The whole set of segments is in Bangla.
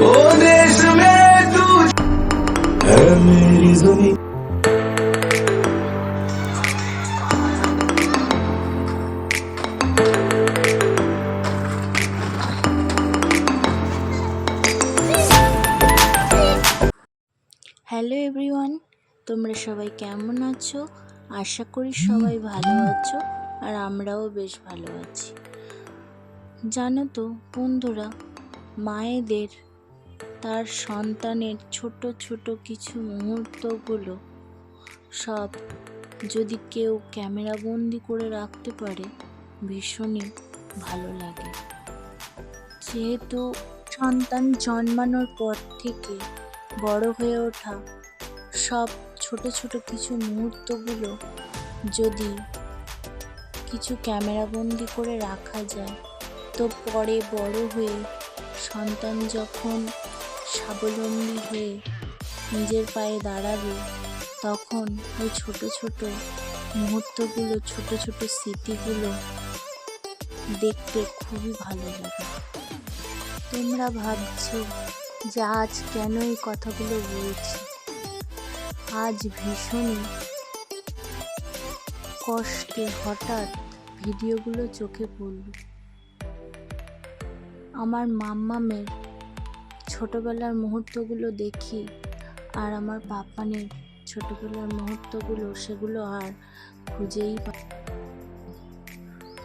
ओ देश में तू है मेरी जमीन হ্যালো এভরিওয়ান তোমরা সবাই কেমন আছো আশা করি সবাই ভালো আছো আর আমরাও বেশ ভালো আছি। জানো তো বন্ধুরা, মায়েদের, তার সন্তানের ছোট ছোট কিছু মুহূর্তগুলো সব যদি কেউ ক্যামেরাবন্দি করে রাখতে পারে, ভীষণই ভালো লাগে। যেহেতু সন্তান জন্মানোর পর থেকে বড় হয়ে ওঠা সব ছোট ছোট কিছু মুহূর্তগুলো যদি কিছু ক্যামেরাবন্দি করে রাখা যায়, তো পরে বড় হয়ে সন্তান যখন স্বাবলম্বী হয়ে নিজের পায়ে দাঁড়াবে, তখন ওই ছোট ছোট মুহূর্তগুলো, ছোট ছোট স্মৃতিগুলো দেখতে খুবই ভালো লাগে। তোমরা ভাবছ যে আজ কেন এই কথাগুলো বলছি? আজ ভীষণই কষ্টে হঠাৎ ভিডিওগুলো চোখে পড়ল। আমার মাম্মামের ছোটবেলার মুহূর্তগুলো দেখি আর আমার পাপানের ছোটবেলার মুহূর্তগুলো সেগুলো আর খুঁজেই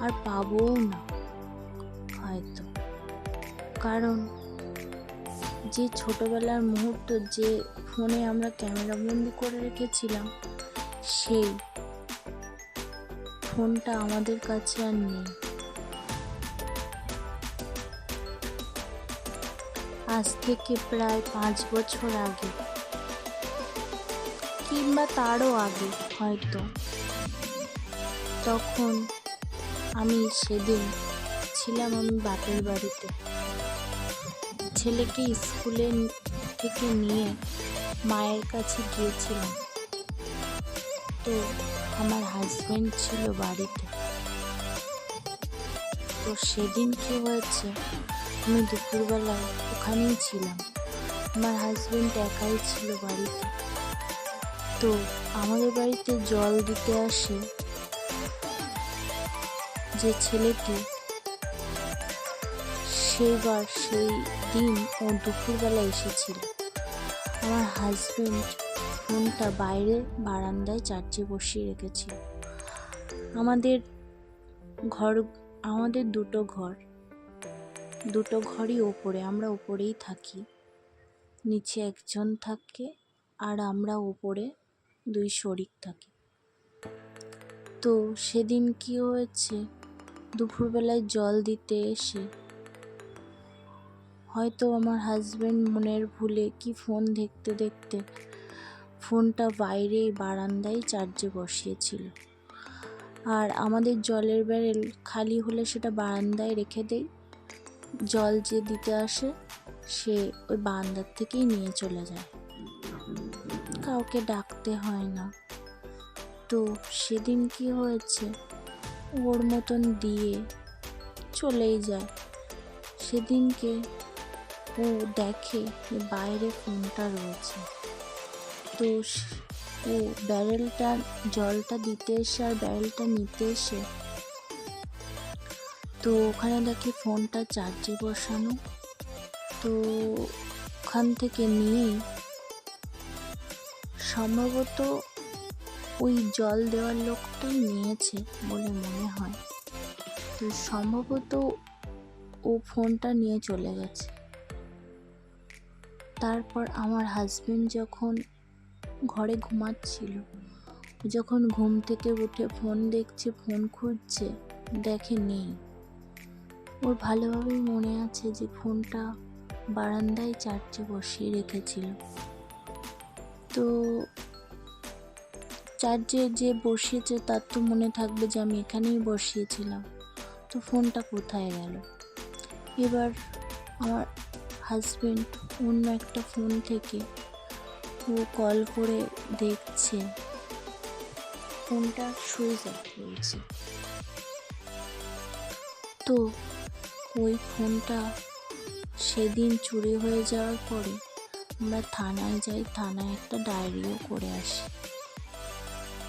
আর পাবও না হয়তো। কারণ যে ছোটবেলার মুহূর্ত যে ফোনে আমরা ক্যামেরা ক্যামেরাবন্দি করে রেখেছিলাম। সেই ফোনটা আমাদের কাছে আর নেই। আজ থেকে প্রায় পাঁচ বছর আগে, কিংবা তারও আগে হয়তো। তখন আমি সেদিন ছিলাম আমি বাপের বাড়িতে। ছেলেকে স্কুলে থেকে নিয়ে মায়ের কাছে গিয়েছিলাম। তো আমার হাজবেন্ড ছিল বাড়িতে। তো সেদিন কি হয়েছে, আমি দুপুরবেলা ওখানেই ছিলাম। আমার হাজবেন্ড একাই ছিল বাড়িতে। তো আমাদের বাড়িতে জল দিতে আসে যে ছেলেটি সেবার সেই দিন ও দুপুরবেলা এসেছিল। আমার হাজবেন্ড ফোনটা বাইরে বারান্দায় চার্জে বসিয়ে রেখেছিল। আমাদের ঘর, আমাদের দুটো ঘর। দুটো ঘরই ওপরে, আমরা ওপরেই থাকি। নিচে একজন থাকে আর আমরা ওপরে দুই শরিক থাকি। তো সেদিন কি হয়েছে? দুপুরবেলায় জল দিতে এসে হয়তো আমার হাজব্যান্ড মনের ভুলে কি ফোন দেখতে দেখতে ফোনটা বাইরে বারান্দায় চার্জে বসিয়েছিল। আর আমাদের জলের ব্যারেল খালি হলে সেটা বারান্দায় রেখে দেই। জল যে দিতে আসে, সে ওই বারান্দার থেকেই নিয়ে চলে যায়। কাউকে ডাকতে হয় না। তো সেদিন কি হয়েছে? ওর মতন দিয়ে চলেই যায়। সেদিনকে ও দেখে বাইরে ফোনটা রয়েছে। তো ও ব্যারেলটা, জলটা দিতে এসে আর ব্যারেলটা নিতে এসে। তো ওখানে দেখে ফোনটা চার্জে বসানো। তো ওখান থেকে নিয়ে সম্ভবত ওই জল দেওয়ার লোকটাই নিয়েছে বলে মনে হয়। তো সম্ভবত ও ফোনটা নিয়ে চলে গেছে। তারপর আমার হাজবেন্ড যখন ঘরে ঘুমাচ্ছিল, যখন ঘুম থেকে উঠে ফোন দেখছে ফোন খুঁজছে, দেখে নেই। ওর ভালোভাবেই মনে আছে যে ফোনটা বারান্দায় চার্জে বসিয়ে রেখেছিল। তো চার্জে যে বসিয়েছে, তার তো মনে থাকবে যে আমি এখানেই বসিয়েছিলাম। তো ফোনটা কোথায় গেল? এবার আমার হাজবেন্ড অন্য একটা ফোন থেকে ও কল করে দেখছে। ফোনটা সুইচ অফ রয়েছে তো ওই ফোনটা সেদিন চুরি হয়ে যাওয়ার পরে আমরা থানায় যাই, থানায় একটা ডায়েরিও করে আসি।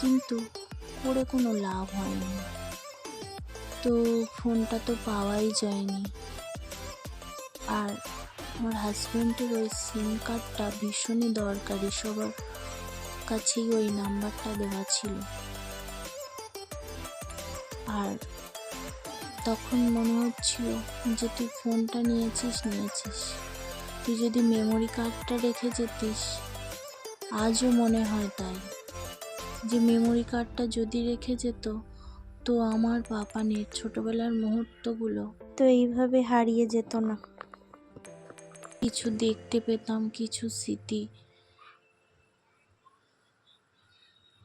কিন্তু করে কোনো লাভ হয়নি। তো ফোনটা তো পাওয়াই যায়নি। আর আমার হাজব্যান্ডের ওই সিম কার্ডটা ভীষণই দরকারি, সবার কাছেই ওই নাম্বারটা দেওয়া ছিল। আর তখন মনে হচ্ছিল যে তুই ফোনটা নিয়েছিস নিয়েছিস। তুই যদি মেমোরি কার্ডটা রেখে যেতিস, আজও মনে হয় তাই। যে মেমোরি কার্ডটা যদি রেখে যেত, তো আমার পাপানের ছোটবেলার মুহূর্তগুলো তো এইভাবে হারিয়ে যেত না। কিছু দেখতে পেতাম, কিছু স্মৃতি।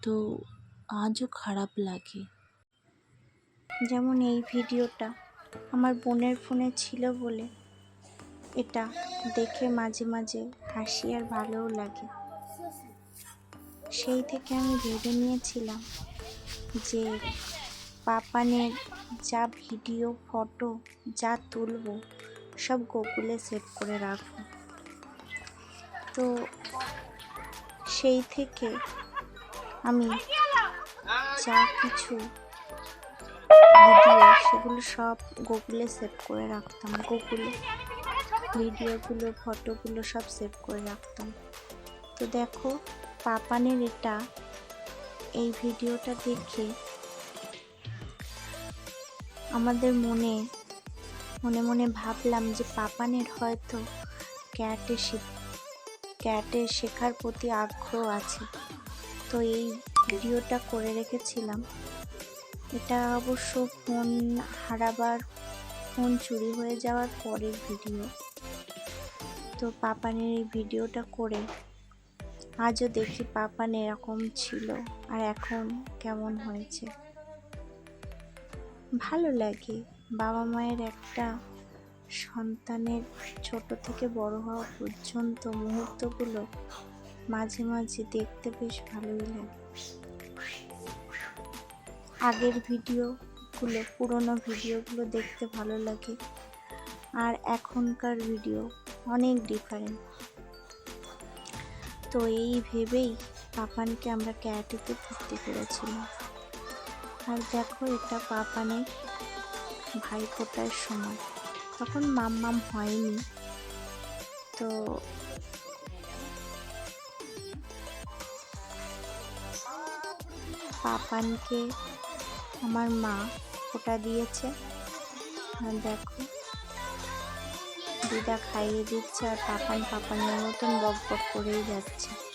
তো আজও খারাপ লাগে। যেমন এই ভিডিওটা আমার বোনের ফোনে ছিল বলে এটা দেখে মাঝে মাঝে হাসি আর ভালোও লাগে। সেই থেকে আমি ভেবে নিয়েছিলাম যে পাপানের যা ভিডিও, ফটো, যা তুলবো সব গুগলে সেভ করে রাখব তো সেই থেকে আমি যা কিছু ভিডিও সেগুলো সব গুগলে সেভ করে রাখতাম। গুগলে ভিডিওগুলো ফটোগুলো সব সেভ করে রাখতাম। তো দেখো, পাপানের এটা, এই ভিডিওটা দেখে আমাদের মনে মনে মনে ভাবলাম যে পাপানের হয়তো ক্যাটে শিখ- ক্যাটে শেখার প্রতি আগ্রহ আছে। তো এই ভিডিওটা করে রেখেছিলাম। এটা অবশ্য ফোন হারাবার, ফোন চুরি হয়ে যাওয়ার পরের ভিডিও। তো পাপানের এই ভিডিওটা করে আজও দেখি পাপান এরকম ছিল আর এখন কেমন হয়েছে। ভালো লাগে। বাবা মায়ের একটা সন্তানের ছোট থেকে বড় হওয়া পর্যন্ত মুহূর্তগুলো মাঝে মাঝে দেখতে বেশ ভালোই লাগে। আগের ভিডিওগুলো, পুরনো ভিডিওগুলো দেখতে ভালো লাগে আর এখনকার ভিডিও অনেক ডিফারেন্ট তো এই ভেবেই পাপানকে আমরা ক্যারাটেতে ভর্তি করেছিলাম। আর দেখো এটা পাপানের ভাই ফোটার সময়। তখন মাম্মাম হয়নি। তো পাপানকে আমার মা ফোটা দিয়েছে। আর দেখো, দিদা খাইয়ে দিচ্ছে আর পাপান পাপানের মতন বক বক করেই যাচ্ছে।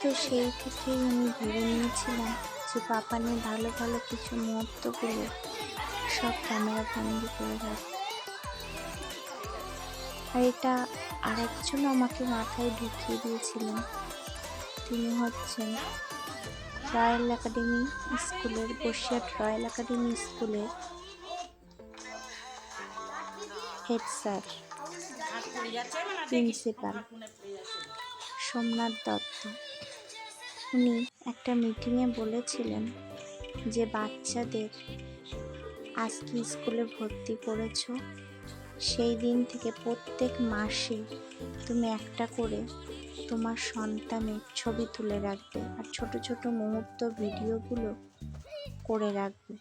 তো সেই থেকেই আমি ভেবে নিয়েছিলাম যে পাপানের ভালো ভালো কিছু মুহূর্তগুলো সব ক্যামেরা বন্দি করে রাখবে আর এটা আরেকজন আমাকে মাথায় ঢুকিয়ে দিয়েছিলেন তিনি হচ্ছেন রয়্যাল একাডেমি স্কুলের বসিয়াট রয়্যাল একাডেমি স্কুলের head sir, principal Somnath Dutta. উনি একটা মিটিংয়ে বলেছিলেন যে, বাচ্চাদের আজকে স্কুলে ভর্তি করেছ? সেই দিন থেকে প্রত্যেক মাসে তুমি একটা করে তোমার সন্তানের ছবি তুলে রাখবে আর ছোট ছোট মুহূর্ত ভিডিওগুলো করে রাখবে।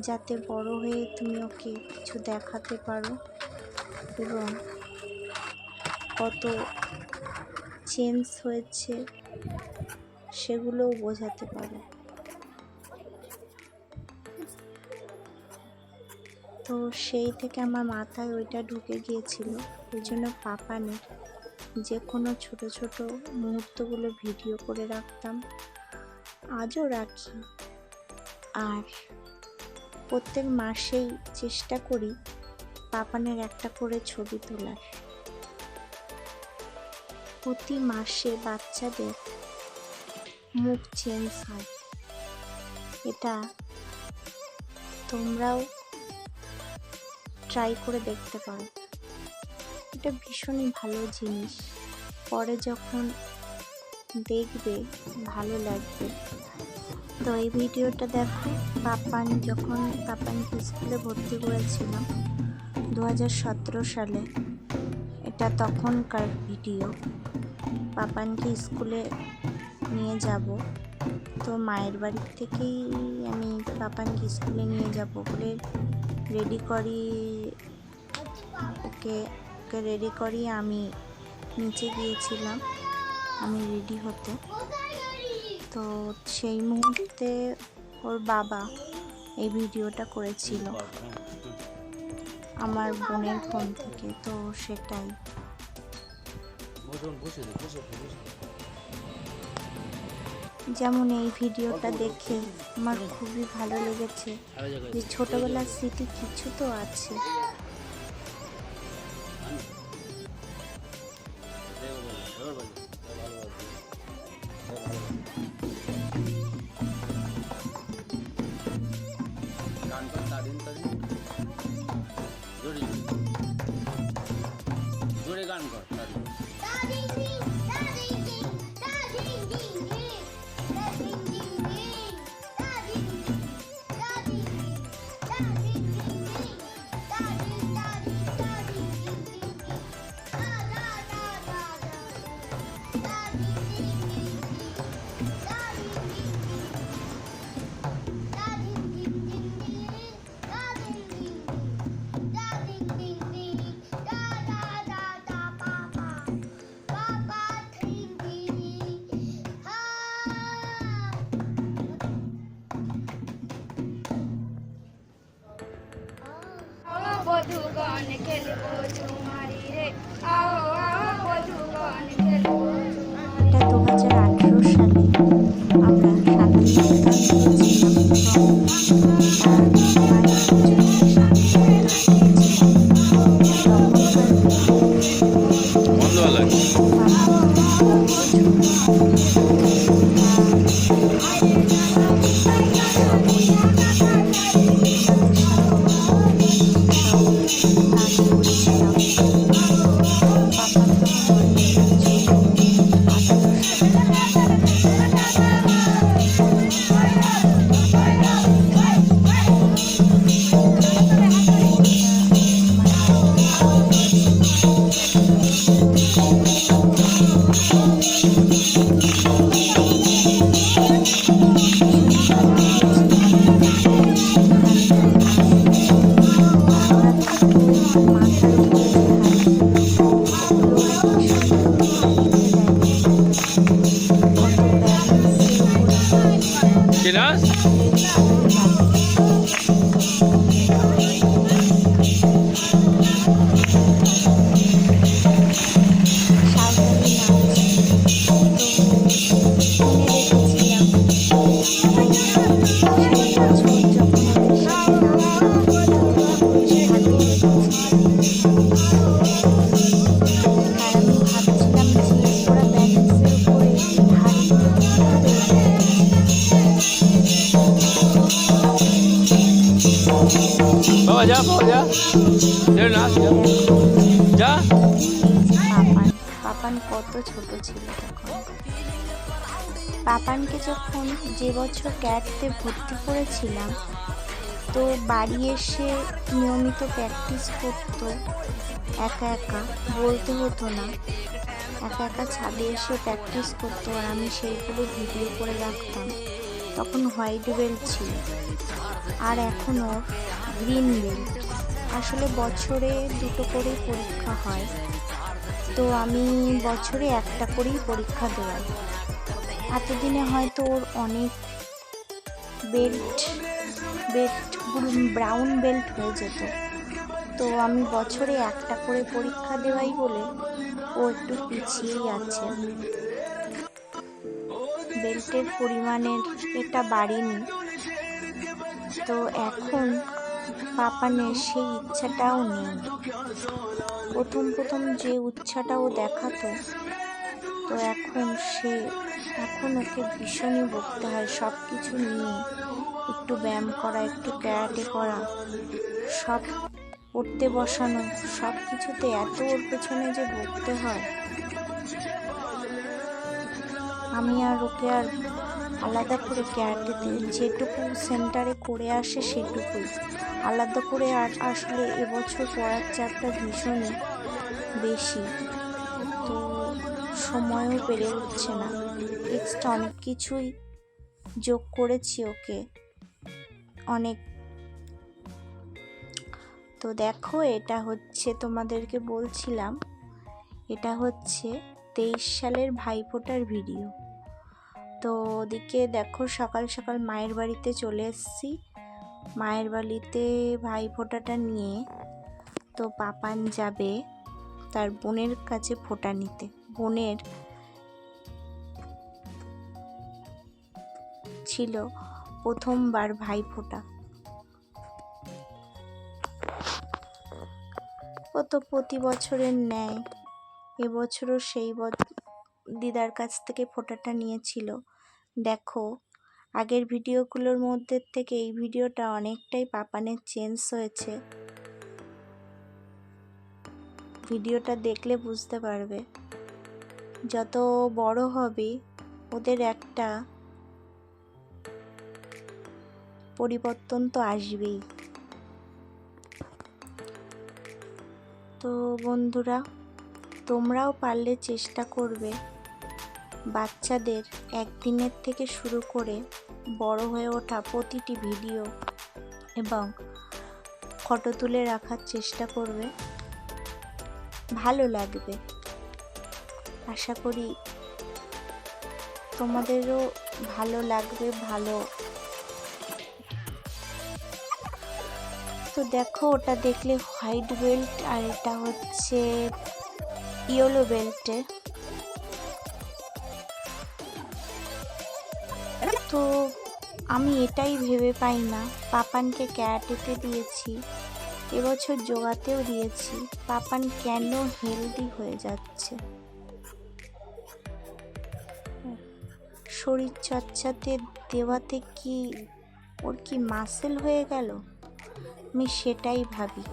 যাতে বড় হয়ে তুমি ওকে কিছু দেখাতে পারো এবং কত চেঞ্জ হয়েছে, সেগুলোও বোঝাতে পারো। তো সেই থেকে আমার মাথায় ওইটা ঢুকে গিয়েছিল। ওই জন্য পাপানের যে কোনো ছোট ছোট মুহূর্তগুলো ভিডিও করে রাখতাম। আজও রাখি। আর প্রত্যেক মাসেই চেষ্টা করি পাপানের একটা করে ছবি তোলার। প্রতি মাসে বাচ্চাদের মুখ চেঞ্জ হয়। এটা তোমরাও ট্রাই করে দেখতে পারো। এটা ভীষণই ভালো জিনিস। পরে যখন দেখবে, ভালো লাগবে। তো এই ভিডিওটা দেখো, পাপান যখন, পাপানকে স্কুলে ভর্তি করেছিলাম দু হাজার সতেরো সালে, এটা তখনকার ভিডিও। পাপানকে স্কুলে নিয়ে যাব। তো মায়ের বাড়ির থেকেই আমি পাপানকে স্কুলে নিয়ে যাব বলে রেডি করি। ওকে ওকে রেডি করি। আমি নিচে গিয়েছিলাম। আমি রেডি হতে। তো সেই মুহূর্তে ওর বাবা এই ভিডিওটা করেছিল। আমার বোনের ফোন থেকে। তো সেটাই। যেমন এই ভিডিওটা দেখে আমার খুবই ভালো লেগেছে যে ছোটবেলার স্মৃতি কিছু তো আছে। পাপান কত ছোট ছিল তখন। পাপানকে যখন যে বছর ক্যাটতে ভর্তি করেছিলাম, তো বাড়ি এসে নিয়মিত প্র্যাকটিস করতো, একা একা। বলতে হতো না, একা একা ছাদে এসে প্র্যাকটিস করতো আর আমি সেইগুলো ভিডিও করে রাখতাম। তখন হোয়াইট বেল্ট ছিল। আর এখনও গ্রিন বেল্ট। আসলে বছরে দুটো করেই পরীক্ষা হয়। তো আমি বছরে একটা করেই পরীক্ষা দেওয়াই। এতদিনে হয়তো ওর অনেক বেল্ট বেল্ট ব্রাউন বেল্ট হয়ে যেত। তো আমি বছরে একটা করে পরীক্ষা দেওয়াই বলে ও একটু পিছিয়েই আছে। বেল্টের পরিমাণের এটা বাড়েনি। তো এখন পাপানের সেই ইচ্ছাটাও নেই। প্রথম প্রথম যে উচ্ছাটা ও দেখাতো, তো এখন সে, এখন ওকে ভীষণই বকতে হয় সব কিছু নিয়ে। একটু ব্যায়াম করা, একটু ক্যারাটে করা, সব পড়তে বসানো সব কিছুতে এত ওর পেছনে যে ভুগতে হয়। আমি আর ওকে আর আলাদা করে ক্যারাটেতে যেটুকু সেন্টারে করে আসে সেটুকুই। আলাদা করে আর আসলে এবছর পড়ার চাপটা ভীষণই বেশি। তো সময়ও পেরে উঠছে না। এক্সট্রা অনেক কিছুই যোগ করেছি ওকে। অনেক। তো দেখো, এটা হচ্ছে তোমাদেরকে বলছিলাম। এটা হচ্ছে তেইশ সালের ভাইফোঁটার ভিডিও তো ওদিকে দেখো সকাল সকাল মায়ের বাড়িতে চলে এসেছি। মায়ের বাড়িতে ভাই ভাইফোঁটাটা নিয়ে তো পাপান যাবে তার বোনের কাছে ফোঁটা নিতে। বোনের ছিল প্রথমবার ভাই ভাইফোঁটা। ও তো প্রতি বছরের ন্যায় এবছরও সেই দিদার কাছ থেকে ফোঁটাটা নিয়েছিল। দেখো, আগের ভিডিওগুলোর মধ্যে থেকে এই ভিডিওটা অনেকটাই পাপানের চেঞ্জ হয়েছে। ভিডিওটা দেখলে বুঝতে পারবে। যত বড় হবে, ওদের একটা পরিবর্তন তো আসবেই। তো বন্ধুরা, তোমরাও পারলে চেষ্টা করবে। বাচ্চাদের একদিনের থেকে শুরু করে বড় হয়ে ওঠা প্রতিটি ভিডিও এবং ফটো তুলে রাখার চেষ্টা করবে, ভালো লাগবে। আশা করি তোমাদেরও ভালো লাগবে, ভালো। তো দেখো, ওটা দেখলে হোয়াইট বেল্ট আর এটা হচ্ছে ইয়েলো বেল্টে তো আমি এটাই ভেবে পাই না পাপানকে ক্যারাটেতে দিয়েছি, এবছর যোগাতেও দিয়েছি। পাপান কেন হেলদি হয়ে যাচ্ছে? শরীর চর্চাতে দেওয়াতে কি ওর কি মাসেল হয়ে গেল? আমি সেটাই ভাবি।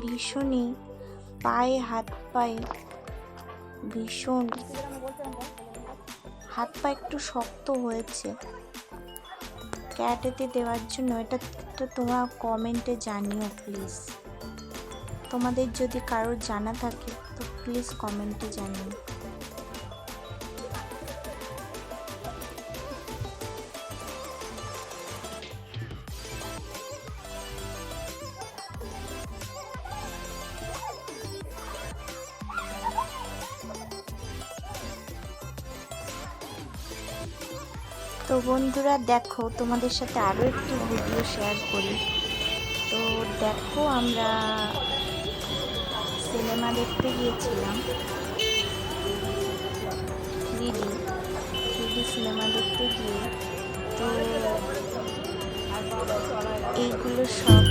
ভীষণই পায়ে হাত পায়ে ভীষণ। হাত পা একটু শক্ত হয়েছে। ক্যাটেতে দেওয়ার জন্য এটা তো তোমরা কমেন্টে জানিও প্লিজ তোমাদের যদি কারোর জানা থাকে তো প্লিজ কমেন্টে জানিও। তো বন্ধুরা দেখো, তোমাদের সাথে আরও একটি ভিডিও শেয়ার করি। তো দেখো, আমরা সিনেমা দেখতে গিয়েছিলাম। দিদি দিদি সিনেমা দেখতে গিয়ে। তো এইগুলো সব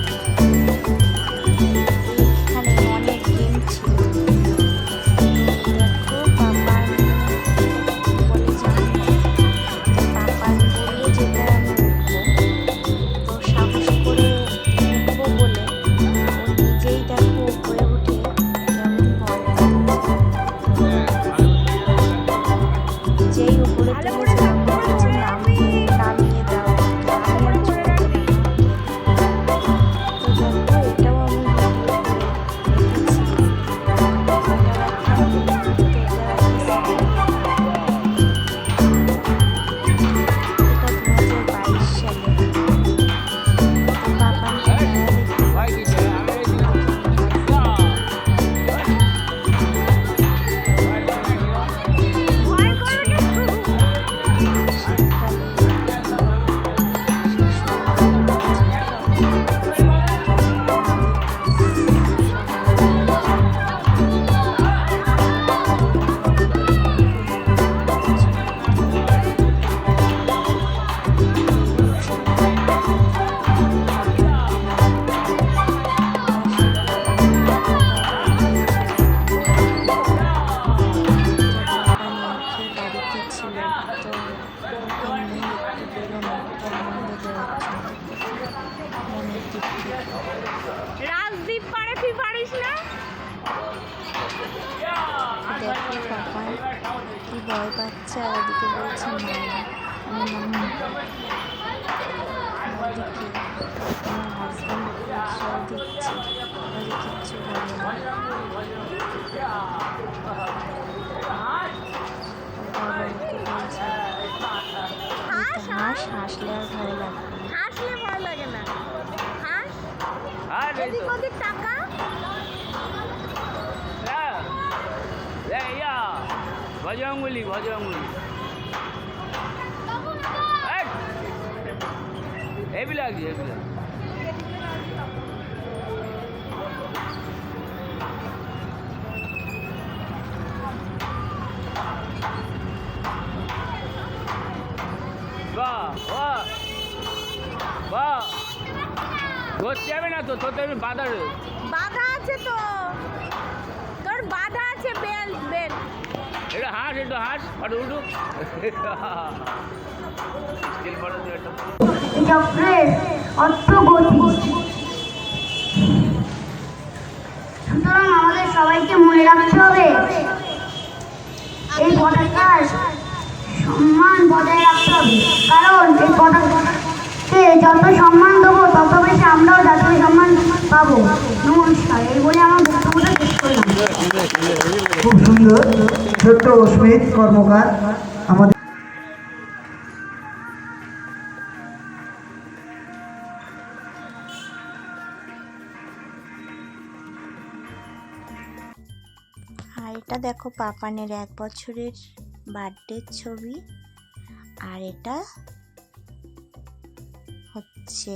তুই পারিস না? কি ভয় পাচ্ছে আর ওদিকে বলছে ওদিকে হাঁস হাসলে আর লাগে হাসলে ভালো লাগে না। আর এই তো এইবিলাক টাকা এ, এ, ইয়া বজরঙ্গলি বজরঙ্গলি এই, হেভি ধরতে যাবে না তো? ধরতে বাধা রয়েছে বাধা আছে তো। তোর বাধা আছে বেল্ট বেল্ট এটা হাঁস একটু। হাঁস ফটো উঠুক সুতরাং আমাদের সবাইকে মনে রাখতে হবে এই পতাকার সম্মান বজায় রাখতে হবে। কারণ এই পতাকাকে যত সম্মান দেবো তত বেশি আমরাও জাতীয় সম্মান পাবো নমস্কার এই বলে আমার বক্তব্যটা শেষ করলাম খুব সুন্দর, ছোট্ট অস্মিত কর্মকার আমাদের। আর এটা দেখো পাপানের এক বছরের বার্থডের ছবি। আর এটা হচ্ছে